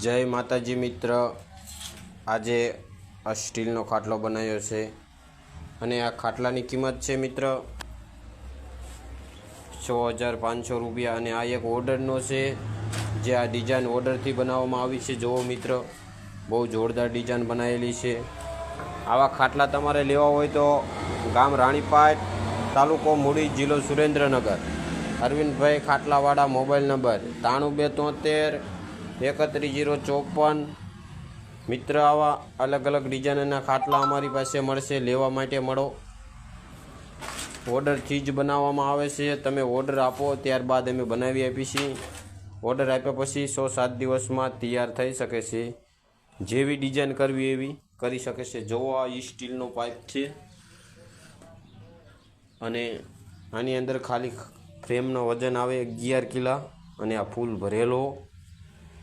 જય માતાજી મિત્ર. આજે આ સ્ટીલનો ખાટલો બનાવ્યો છે. અને આ ખાટલાની કિંમત છે મિત્ર છ હજાર પાંચસો રૂપિયા. અને આ એક ઓર્ડરનો છે, જે આ ડિઝાઇન ઓર્ડરથી બનાવવામાં આવી છે. જુઓ મિત્ર, બહુ જોરદાર ડિઝાઇન બનાવેલી છે. આવા ખાટલા તમારે લેવા હોય તો ગામ રાણીપાટ તાલુકો મૂડી જિલ્લો સુરેન્દ્રનગર. અરવિંદભાઈ ખાટલાવાળા મોબાઈલ નંબર ત્રાણું બે તોતેર એકત્રીસ જીરો ચોપન. મિત્ર, આવા અલગ અલગ ડિઝાઇનના ખાટલા અમારી પાસે મળશે, લેવા માટે મળો. ઓર્ડરથી જ બનાવવામાં આવે છે. તમે ઓર્ડર આપો, ત્યારબાદ અમે બનાવી આપીશું ઓર્ડર આપ્યા પછી સો સાત દિવસમાં તૈયાર થઈ શકે છે. જેવી ડિઝાઇન કરવી એવી કરી શકે છે. જોવો આ સ્ટીલનો પાઇપ છે. અને આની અંદર ખાલી ફ્રેમનો વજન આવે અગિયાર કિલા અને આ ફૂલ ભરેલો.